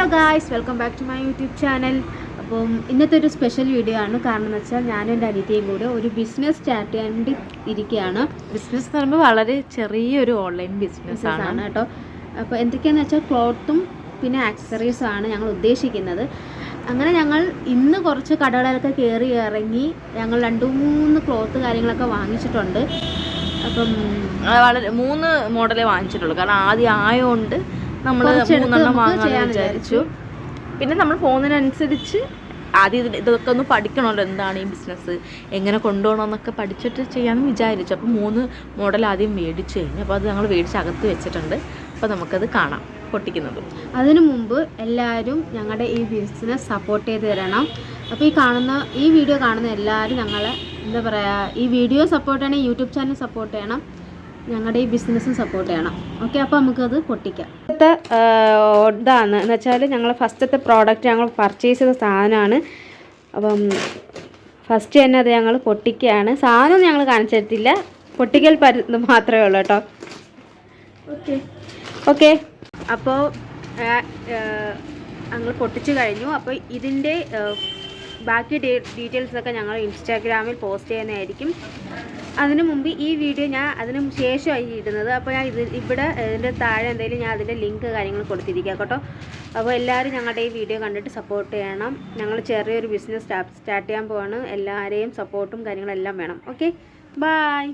Hello guys welcome back to my YouTube channel അപ്പം ഇന്നത്തെ ഒരു സ്പെഷ്യൽ വീഡിയോ ആണ്. കാരണം എന്ന് വെച്ചാൽ ഞാനും എന്റെ അനിയത്തിയും കൂടെ ഒരു ബിസിനസ് സ്റ്റാർട്ട് ചെയ്യേണ്ടി ഇരിക്കുകയാണ്. ബിസിനസ് എന്ന് പറയുമ്പോൾ വളരെ ചെറിയൊരു ഓൺലൈൻ ബിസിനസ് ആണ്. കേട്ടോ. അപ്പോൾ എന്തൊക്കെയാണെന്ന് വെച്ചാൽ ക്ലോത്തും പിന്നെ ആക്സറീസും ആണ് ഞങ്ങൾ ഉദ്ദേശിക്കുന്നത്. അങ്ങനെ ഞങ്ങൾ ഇന്ന് കുറച്ച് കടകളിലൊക്കെ കയറി ഇറങ്ങി ഞങ്ങൾ രണ്ട് മൂന്ന് ക്ലോത്ത് കാര്യങ്ങളൊക്കെ വാങ്ങിച്ചിട്ടുണ്ട്. അപ്പം വളരെ മൂന്ന് മോഡലേ വാങ്ങിച്ചിട്ടുള്ളൂ. കാരണം ആദ്യം ആയതുകൊണ്ട് നമ്മൾ മൂന്നെണ്ണം വാങ്ങാമെന്ന് വിചാരിച്ചു. പിന്നെ നമ്മൾ പോകുന്നതിനനുസരിച്ച് ആദ്യം ഇത് ഇതൊക്കെ ഒന്ന് പഠിക്കണമല്ലോ എന്താണ് ഈ ബിസിനസ് എങ്ങനെ കൊണ്ടുപോകണമെന്നൊക്കെ പഠിച്ചിട്ട് ചെയ്യാമെന്ന് വിചാരിച്ചു. അപ്പോൾ മൂന്ന് മോഡൽ ആദ്യം മേടിച്ചു കഴിഞ്ഞു. അപ്പോൾ അത് ഞങ്ങൾ മേടിച്ച് അകത്ത് വെച്ചിട്ടുണ്ട്. അപ്പോൾ നമുക്കത് കാണാം പൊട്ടിക്കുന്നത്. അതിനു മുമ്പ് എല്ലാവരും ഞങ്ങളുടെ ഈ ബിസിനസ് സപ്പോർട്ട് ചെയ്ത് തരണം. അപ്പോൾ ഈ കാണുന്ന ഈ വീഡിയോ കാണുന്ന എല്ലാവരും ഞങ്ങളെ എന്താ പറയുക ഈ വീഡിയോ സപ്പോർട്ട് ചെയ്യണം യൂട്യൂബ് ചാനൽ സപ്പോർട്ട് ചെയ്യണം. ഞങ്ങളുടെ ഈ ബിസിനസ്സും സപ്പോർട്ട് ചെയ്യണം. ഓക്കെ അപ്പോൾ നമുക്കത് പൊട്ടിക്കാം. ഇന്നത്തെ ഇതാണ്. എന്ന് വെച്ചാൽ ഞങ്ങൾ ഫസ്റ്റത്തെ പ്രോഡക്റ്റ് ഞങ്ങൾ പർച്ചേസ് ചെയ്ത സാധനമാണ് അപ്പം ഫസ്റ്റ് തന്നെ അത് ഞങ്ങൾ പൊട്ടിക്കുകയാണ് സാധനം ഞങ്ങൾ കാണിച്ചിട്ടില്ല. പൊട്ടിക്കൽ പരുന്ന് മാത്രമേ ഉള്ളൂ കേട്ടോ. ഓക്കെ ഓക്കെ അപ്പോൾ ഞങ്ങൾ പൊട്ടിച്ചു കഴിഞ്ഞു. അപ്പോൾ ഇതിന്റെ ബാക്കി ഡീറ്റെയിൽസ് ഒക്കെ ഞങ്ങൾ ഇൻസ്റ്റാഗ്രാമിൽ പോസ്റ്റ് ചെയ്യുന്നതായിരിക്കും. അതിനു മുമ്പ് ഈ വീഡിയോ ഞാൻ അതിന് ശേഷമായി ഇടുന്നത്. അപ്പോൾ ഞാൻ ഇത് ഇവിടെ ഇതിന്റെ താഴെ എന്തെങ്കിലും ഞാൻ അതിന്റെ ലിങ്ക് കാര്യങ്ങൾ കൊടുത്തിരിക്കാം കേട്ടോ. അപ്പോൾ എല്ലാവരും ഞങ്ങളുടെ ഈ വീഡിയോ കണ്ടിട്ട് സപ്പോർട്ട് ചെയ്യണം. ഞങ്ങൾ ചെറിയൊരു ബിസിനസ് സ്റ്റാർട്ട് ചെയ്യാൻ പോവാണ്. എല്ലാവരെയും സപ്പോർട്ടും കാര്യങ്ങളെല്ലാം വേണം. Okay bye